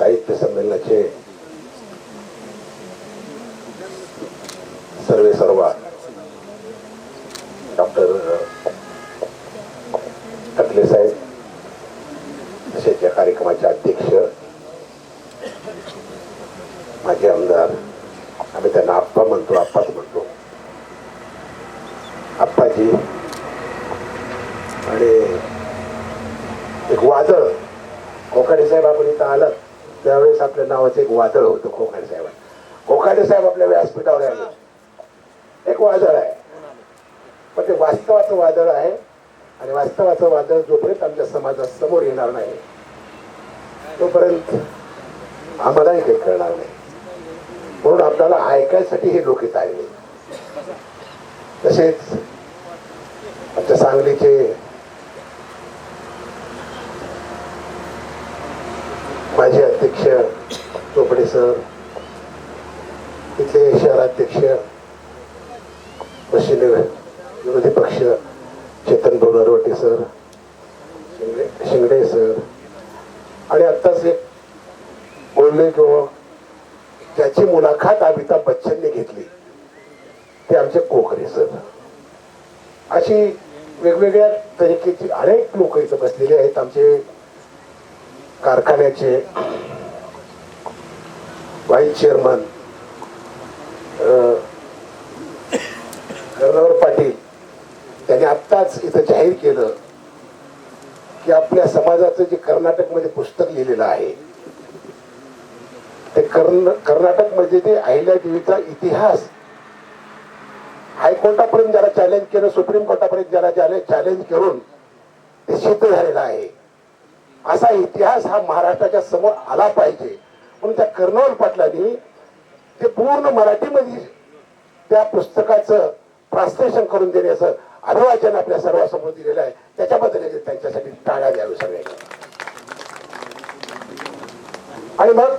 साहित्य संमेलनाचे सर्वे सर्व डॉक्टर टकले साहेब तसेच या कार्यक्रमाचे अध्यक्ष माझे आमदार आम्ही त्यांना आप्पा म्हणतो आप्पाच म्हणतो. आप्पाजी आणि एक वादळ कोकाडे साहेब आपण इथं आलं. त्यावेळेस आपल्या नावाचं एक वादळ होतं कोकाडे साहेब कोकाडे साहेब आपल्या व्यासपीठावर आले. एक वादळ आहे. पण ते वास्तवाचं वादळ आहे आणि वास्तवाचं वादळ जोपर्यंत आमच्या समाजात समोर येणार नाही तोपर्यंत आम्हालाही काही कळणार नाही. म्हणून आपल्याला ऐकायसाठी हे लोक येत आले तसेच आमच्या सांगलीचे माजी अध्यक्ष चोपडे सर इथले शहराध्यक्ष पश्चिम विरोधी पक्ष चेतन बोनरवटे सर शिंगडे शिंगडे सर आणि आत्ताच एक बोलले किंवा ज्याची मुलाखत अमिताभ बच्चनने घेतली ते आमचे कोकरे सर अशी वेगवेगळ्या तरीकेची अनेक लोक इथं बसलेले आहेत आमचे कारखान्याचे व्हाईस चेअरमन कर्णवर पाटील त्यांनी आत्ताच इथं जाहीर केलं की आपल्या समाजाचं जे कर्नाटकमध्ये पुस्तक लिहिलेलं आहे ते कर्ण कर्नाटकमध्ये ते अहिल्यादेवीचा इतिहास हायकोर्टापर्यंत ज्याला चॅलेंज केलं सुप्रीम कोर्टापर्यंत ज्याला ज्याला चॅलेंज करून ते सिद्ध झालेलं आहे. असा इतिहास हा महाराष्ट्राच्या समोर आला पाहिजे. म्हणून त्या कर्णवल पाटलांनी ते पूर्ण मराठीमध्ये त्या पुस्तकाचं ट्रान्सलेशन करून देण्याचं अभिवाचन आपल्या सर्वांसमोर दिलेलं आहे. त्याच्याबद्दल त्यांच्यासाठी टाळ्या द्यावे सगळ्यांनी. आणि मग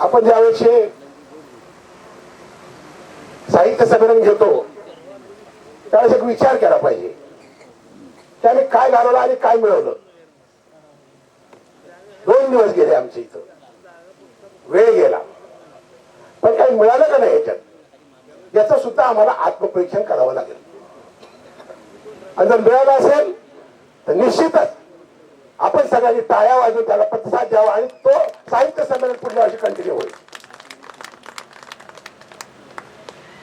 आपण ज्यावेळेस हे साहित्य संमेलन घेतो त्यावेळेस एक विचार केला पाहिजे. त्याने काय घालवलं आणि काय मिळवलं? दोन दिवस गेले आमच्या इथं. वेळ गेला. पण काही मिळालं का नाही याच्यात? याचं सुद्धा आम्हाला आत्मपरीक्षण करावं लागेल. आणि जर मिळालं असेल तर निश्चितच आपण सगळ्यांनी टाळ्या वाजून त्याला प्रतिसाद द्यावा आणि तो साहित्य संमेलन पुढल्या वर्षी कंटिन्यू होईल.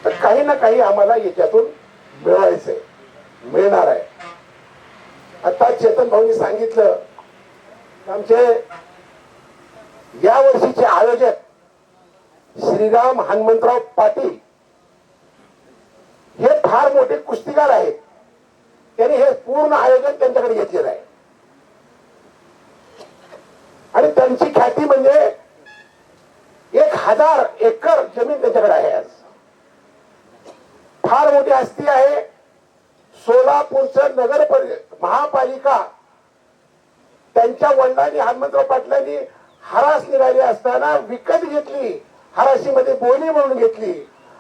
तर काही ना काही आम्हाला याच्यातून मिळवायचंय मिळणार आहे. आता चेतन भाऊनी सांगितलं आमचे या वर्षीचे आयोजक श्रीराम हनुमंतराव पाटील हे फार मोठे कुस्तीगार आहेत. त्यांनी हे पूर्ण आयोजन त्यांच्याकडे घेतलेलं आहे. आणि त्यांची ख्याती म्हणजे एक हजार एकर जमीन त्यांच्याकडे आहे आज. फार मोठी हस्ती आहे. सोलापूरचं नगर परि महापालिका त्यांच्या वडिलांनी हनुमंतराव पाटलांनी हरास निघाली असताना विकत घेतली. हराशीमध्ये बोली म्हणून घेतली.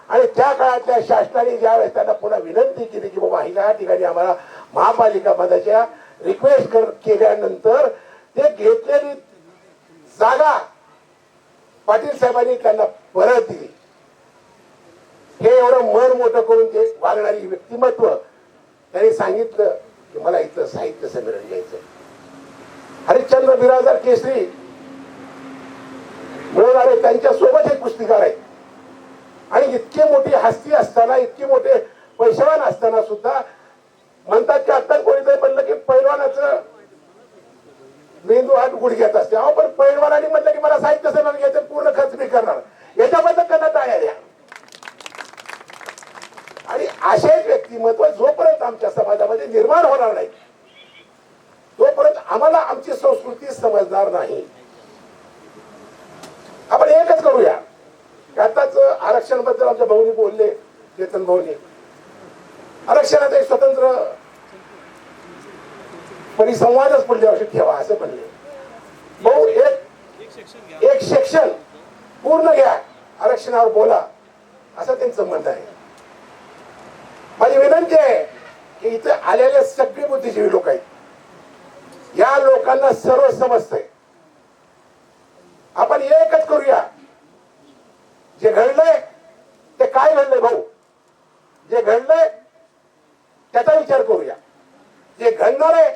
आणि त्या काळातल्या शासनाने ज्यावेळेस त्यांना पुन्हा विनंती केली की बाबा ह्या ठिकाणी आम्हाला महापालिका पदाच्या रिक्वेस्ट केल्यानंतर ते घेतलेली जागा पाटील साहेबांनी त्यांना परत दिली. हे एवढं मन मोठं करून ते वागणारी व्यक्तिमत्व त्यांनी सांगितलं की मला इथं साहित्य संमेलन घ्यायचं हरिश्चंद्र बिराजदार केसरी मिळवणारे त्यांच्यासोबत हे कुस्तीगार आहेत. आणि इतके मोठी हस्ती असताना इतके मोठे पैशावान असताना सुद्धा म्हणतात की आता कोणीतरी म्हणलं की पैलवानाचं मेंदू हात गुडघ्यात असते. अहो पण पैलवानाने म्हटलं की मला साहित्य संमेलन घ्यायचं पूर्ण खर्च मी करणार. याच्याबद्दल त्यांना टाळ्या द्या आणि असेच व्यक्तिमत्व जोपर्यंत आमच्या समाजामध्ये निर्माण होणार नाही आम्हाला आमची संस्कृती समजणार नाही. आपण एकच करूया. आताच आरक्षणबद्दल आमच्या भाऊनी बोलले चेतन भाऊनी. आरक्षणाचा एक स्वतंत्र परिसंवादच पुढल्या वर्षी ठेवा असं म्हणले. भाऊ एक एक सेक्शन पूर्ण घ्या. आरक्षणावर बोला असं त्यांचं म्हणणं आहे. माझी विनंती आहे की इथे आलेले सगळे बुद्धिजीवी लोक आहेत. या लोकांना सर्व समजतंय. आपण एकच करूया. जे घडलंय ते काय घडलंय भाऊ? जे घडलंय त्याचा विचार करूया. जे घडणार आहे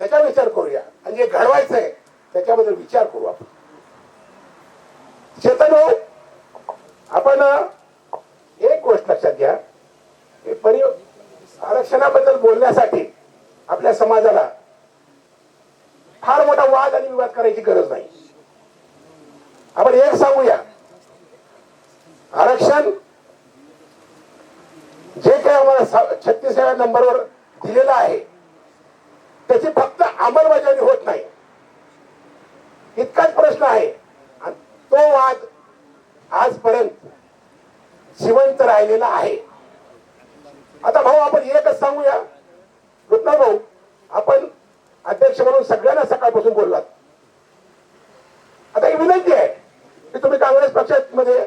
त्याचा विचार करूया. आणि जे घडवायचंय त्याच्याबद्दल विचार करू आपण. चेतन भाऊ आपण एक गोष्ट लक्षात घ्या. परि आरक्षणाबद्दल बोलण्यासाठी आपल्या समाजाला फार वाद आणि विवाद करायची गरज नाही. आपण एक सांगूया. आरक्षण जे काही आम्हाला छत्तीसाव्या नंबरवर दिलेलं आहे त्याची फक्त अंमलबजावणी होत नाही. इतकाच प्रश्न आहे. आणि तो वाद आजपर्यंत जिवंत राहिलेला आहे. आता भाऊ आपण एकच सांगूया. रुपना भाऊ आपण अध्यक्ष म्हणून सगळ्यांना सकाळपासून बोललात. आता ही विनंती आहे की तुम्ही काँग्रेस पक्षामध्ये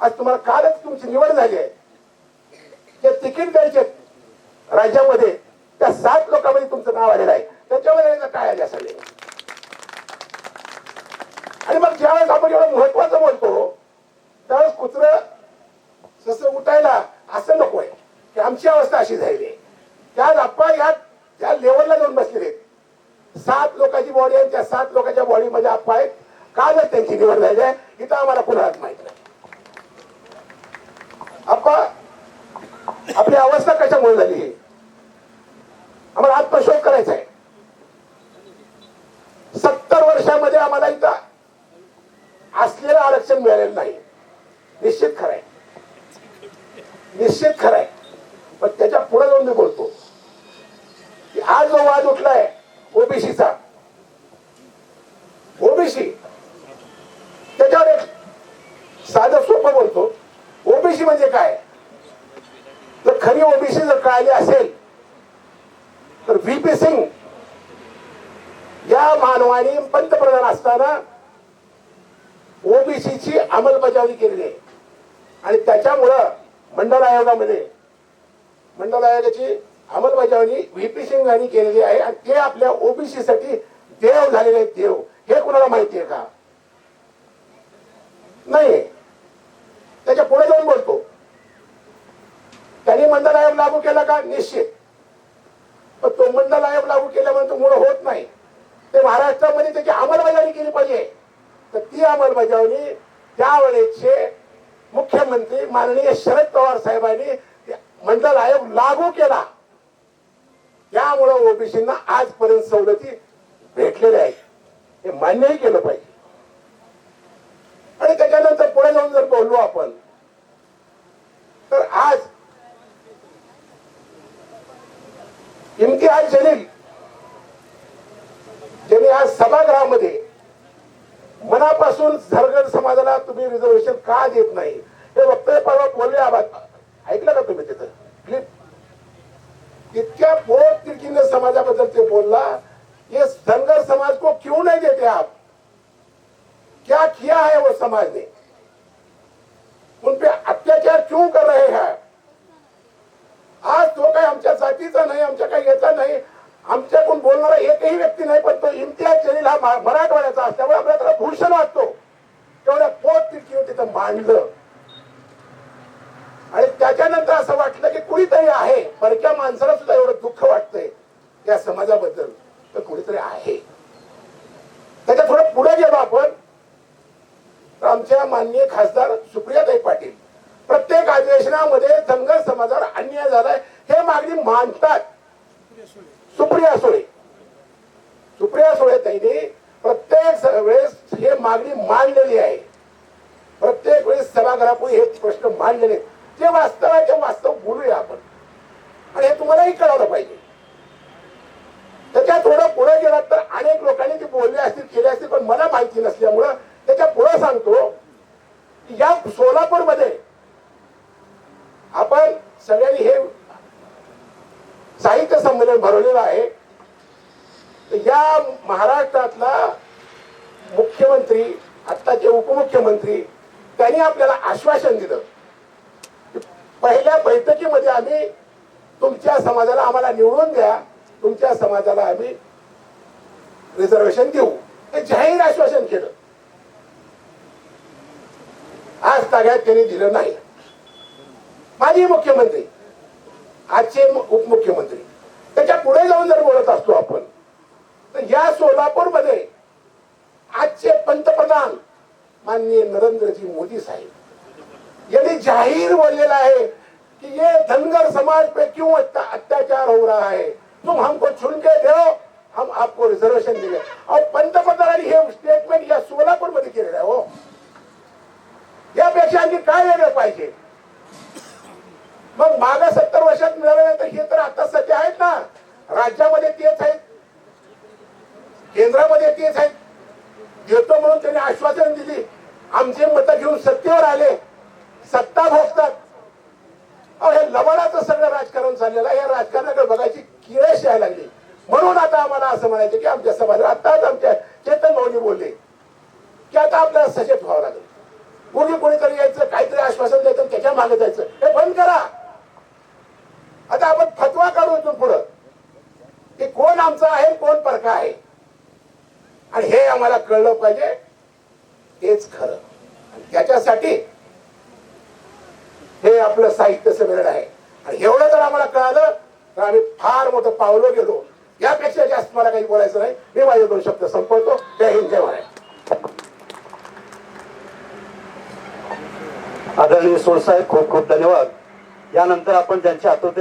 आज तुम्हाला कालच तुमची निवड झाली आहे. जे तिकीट द्यायचे राज्यामध्ये त्या सात लोकांमध्ये तुमचं नाव आलेलं आहे. त्याच्यामध्ये काय आले असेल? आणि मग ज्यावेळेस आपण एवढं महत्वाचं बोलतो त्यावेळेस कुत्र जसं उठायला असं नकोय की आमची अवस्था अशी झालेली आहे त्या अप्पा या त्या लेवलला जाऊन बसलेले आहेत. सात लोकांची बॉडी आहे त्या सात लोकांच्या बॉडीमध्ये अप्पा आहेत कालच त्यांची निवड झाली आहे इथं आम्हाला कुणालाच माहीत नाही. आप्पा आपली अवस्था कशामुळे झाली ही? आम्हाला आत्मशोध करायचा आहे सत्तर वर्षामध्ये आम्हाला इथं असलेलं आरक्षण मिळालेलं नाही. निश्चित खरंय. निश्चित खरंय. पण त्याच्या पुढे जाऊन मी बोलतो. की आज जो वाद उठलाय ओबीसीचा ओबीसी त्याच्यावर एक साधं सोपं बोलतो. ओबीसी म्हणजे काय? तर खरी ओबीसी जर कळाली असेल तर व्ही पी सिंग या मानवाने पंतप्रधान असताना ओबीसीची अंमलबजावणी केलेली आहे. आणि त्याच्यामुळं मंडल आयोगामध्ये मंडल आयोगाची अंमलबजावणी व्ही पी सिंग यांनी केलेली आहे. आणि ते आपल्या ओबीसी साठी देव झालेले आहेत देव. हे कुणाला माहिती आहे का? नाही. त्याच्या पुढे जाऊन बोलतो. त्यांनी मंडळ आयोग लागू केला का? निश्चित. पण तो मंडळ आयोग लागू केल्यामुळे तो मुळे होत नाही. ते महाराष्ट्रामध्ये त्याची अंमलबजावणी केली पाहिजे. तर ती अंमलबजावणी त्यावेळेचे मुख्यमंत्री माननीय शरद पवार साहेबांनी मंडल मंडळ आयोग लागू केला. त्यामुळं ओबीसींना आजपर्यंत सवलती भेटलेल्या आहेत. हे मान्यही केलं पाहिजे. आणि त्याच्यानंतर जाऊन जर बोललो आपण तर आज इम्तियाज जलील ज्यांनी आज सभागृहामध्ये मनापासून झरगड समाजाला तुम्ही रिझर्वेशन का देत नाही? हे वक्तव्य परवा बोलले आवाज ऐकलं का तुम्ही तिथं क्लिप इतक्या पोट तिरकीने समाजाबद्दल ते बोलला ये धनगर समाज को क्यों नहीं देते आप? क्या किया है वो समाज ने? उन पे अत्याचार क्यों कर रहे हैं? आज तो काही आमच्या जातीचा नाही आमच्या काही याचा नाही। आमच्याकडून बोलणारा एकही व्यक्ती नाही पण तो इम्तियाज जलील हा मराठवाड्याचा असल्यामुळे आपल्याला त्याला भूषण वाटतो तेवढ्या पोट तिरकीने तिथं मांडलं आणि त्याच्यानंतर असं वाटलं की कुणीतरी आहे परक्या माणसाला सुद्धा एवढं दुःख वाटतंय. या समाजाबद्दल तर कुणीतरी आहे. त्याच्या थोडं पुढे गेलो आपण. आमच्या माननीय खासदार सुप्रियाताई पाटील. प्रत्येक अधिवेशनामध्ये धनगर समाजावर अन्याय झालाय हे मागणी मांडतात सुप्रिया सुळे. सुप्रिया सुळे ताईने प्रत्येक वेळेस हे मागणी मांडलेली आहे. प्रत्येक वेळेस सभागृहापुढे हे प्रश्न मांडलेले आहेत. जे वास्तव आहे ते वास्तव बोलूया आपण. आणि हे तुम्हालाही कळवलं पाहिजे. त्याच्या थोडं पुढे गेलात तर मंत्री त्यांनी आपल्याला आश्वासन दिलं. पहिल्या बैठकीमध्ये आम्ही तुमच्या समाजाला आम्हाला निवडून द्या तुमच्या समाजाला आम्ही रिझर्वेशन देऊ. हे जाहीर आश्वासन केलं. आज ताब्यात त्यांनी दिलं नाही. माजी मुख्यमंत्री आजचे उपमुख्यमंत्री त्याच्या पुढे जाऊन जर बोलत असतो आपण तर या सोलापूर माननीय नरेंद्रजी मोदी साहेब. यांनी जाहीर बोललेला आहे कि ये धनगर समाज पे क्यों अत्याचार हो रहा है? तुम हमको चुन के दो हम आपको रिझर्वेशन दिले और पंतप्रधानांनी हे स्टेटमेंट या सोलापूरमध्ये केलेलं आहे हो. यापेक्षा आणखी काय वेगळं पाहिजे? मग माग सत्तर वर्षात मिळाल्यानंतर हे तर आता सध्या आहेत ना. राज्यामध्ये तेच आहेत. केंद्रामध्ये तेच आहेत. देतो म्हणून त्यांनी आश्वासन दिली. आमचे मत घेऊन सत्तेवर आले. सत्ता भोगतात अहो हे लबाडाचं सगळं राजकारण चाललेलं आहे. या राजकारणाकडे बघायची किळस यायला लागली. म्हणून आता आम्हाला असं म्हणायचं की आमच्या समाजात आताच आमच्या चेतन भाऊनी बोलले की आता आपल्याला सचेत व्हावं लागेल. कोणी कोणीतरी यायचं काहीतरी आश्वासन द्यायचं त्याच्यामागे जायचं. हे बंद करा. आता आपण फतवा काढू इथून पुढं. की कोण आमचा आहे कोण परका आहे? आणि हे आम्हाला कळलं पाहिजे हेच खरं. याच्यासाठी त्याच्यासाठी हे आपलं साहित्य संमेलन आहे. आणि एवढं जर आम्हाला कळालं तर आम्ही फार मोठं पावलं गेलो. यापेक्षा जास्त मला काही बोलायचं नाही. मी माझे दोन शब्द संपवतो. जय हिंद जय महाराज. आदरणीय सोडसाहेब खूप खूप धन्यवाद. यानंतर आपण ज्यांच्या आतुरते